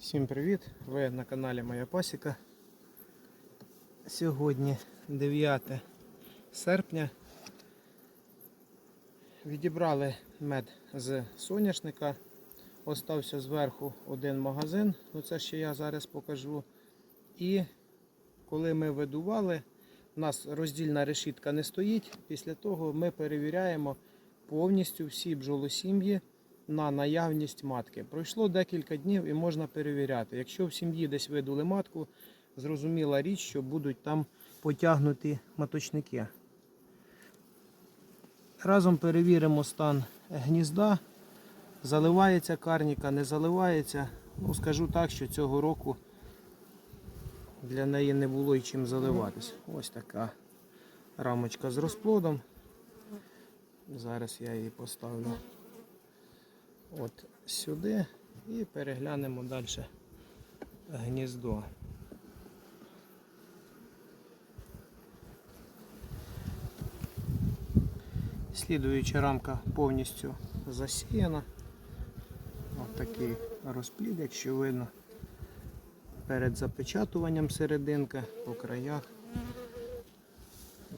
Всім привіт! Ви на каналі Моя Пасіка. Сьогодні 9 серпня. Відібрали мед з соняшника. Остався зверху один магазин, ну це ще я зараз покажу. І коли ми видували, у нас роздільна решітка не стоїть. Після того ми перевіряємо повністю всі бджолосім'ї на наявність матки. Пройшло декілька днів і можна перевіряти. Якщо в сім'ї десь видули матку, зрозуміла річ, що будуть там потягнуті маточники. Разом перевіримо стан гнізда. Заливається карніка, не заливається. Ну, скажу так, що цього року для неї не було і чим заливатись. Ось така рамочка з розплодом. Зараз я її поставлю от сюди і переглянемо далі гніздо. Слідуюча рамка повністю засіяна. Ось такий розплід, якщо видно, перед запечатуванням серединка по краях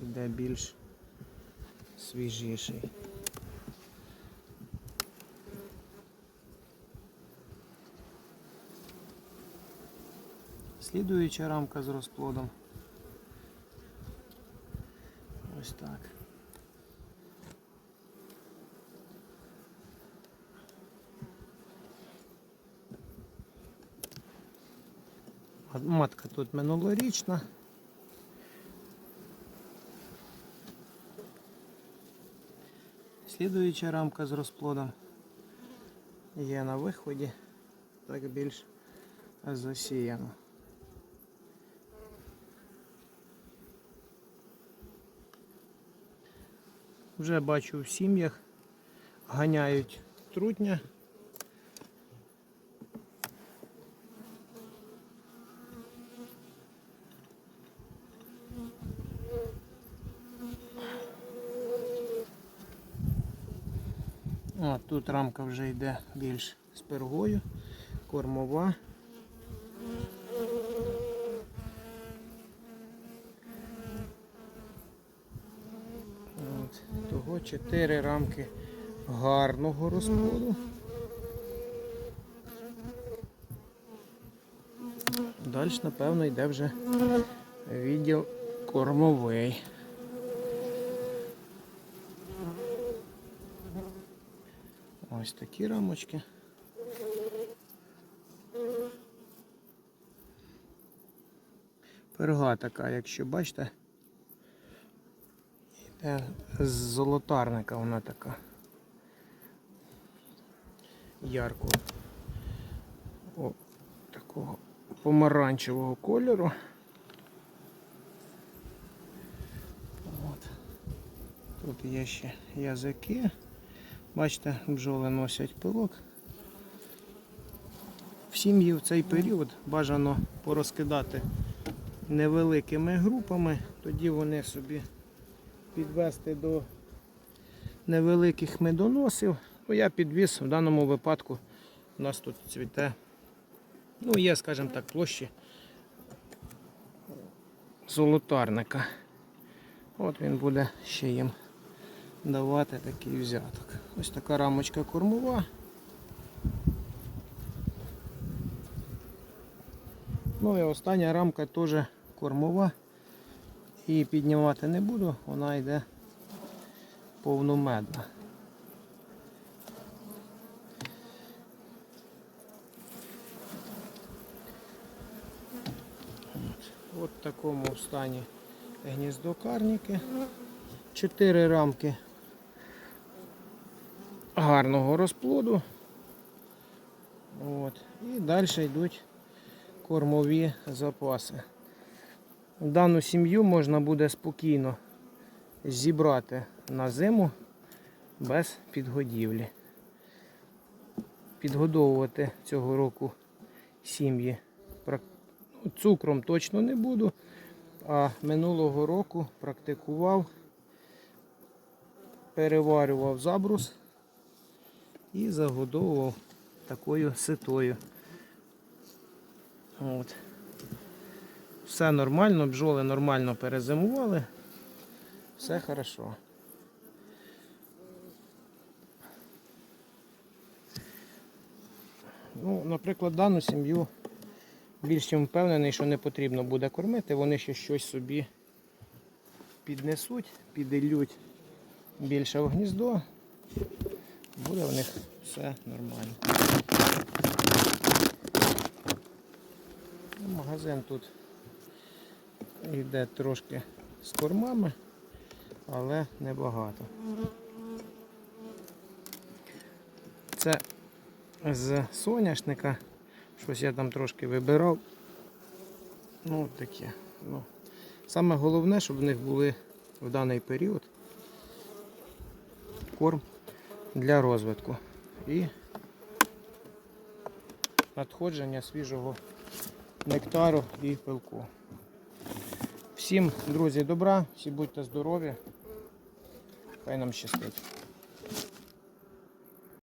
йде більш свіжіший. Слідуюча рамка з розплодом. Ось так. А Матка тут минулорічна. Слідуюча рамка з розплодом є на виході, так більш засіяно. Вже бачу в сім'ях ганяють трутня. О, тут рамка вже йде більш з пергою, кормова. Того 4 рамки гарного розплоду. Далі, напевно, йде вже відділ кормовий. Ось такі рамочки. Перга така, якщо бачите, з золотарника вона така. Ярко. О, такого помаранчевого кольору. От. Тут є ще язики. Бачите, бджоли носять пилок. В сім'ї в цей період бажано порозкидати невеликими групами, тоді вони собі підвести до невеликих медоносів. Ну, я підвіз в даному випадку у нас тут цвіте, ну є, скажімо так, площі золотарника. От він буде ще їм давати такий взяток. Ось така рамочка кормова. Ну і остання рамка теж кормова. Її піднімати не буду, вона йде повномедна. От, от в такому стані гніздо карніки. Чотири рамки гарного розплоду. От. І далі йдуть кормові запаси. Дану сім'ю можна буде спокійно зібрати на зиму без підгодівлі. Підгодовувати цього року сім'ї ну, цукром точно не буду, а минулого року практикував, переварював забрус і загодовував такою ситою. От. Все нормально, бджоли нормально перезимували. Все хорошо. Ну, наприклад, дану сім'ю більш впевнений, що не потрібно буде кормити, вони ще щось собі піднесуть, піділють більше в гніздо, буде в них все нормально. Магазин тут йде трошки з кормами, але небагато. Це з соняшника. Щось я там трошки вибирав. Ну, таке. Ну. Саме головне, щоб в них були в даний період корм для розвитку і надходження свіжого нектару і пилку. Всім, друзі, добра, всі будьте здорові. Хай нам щастить.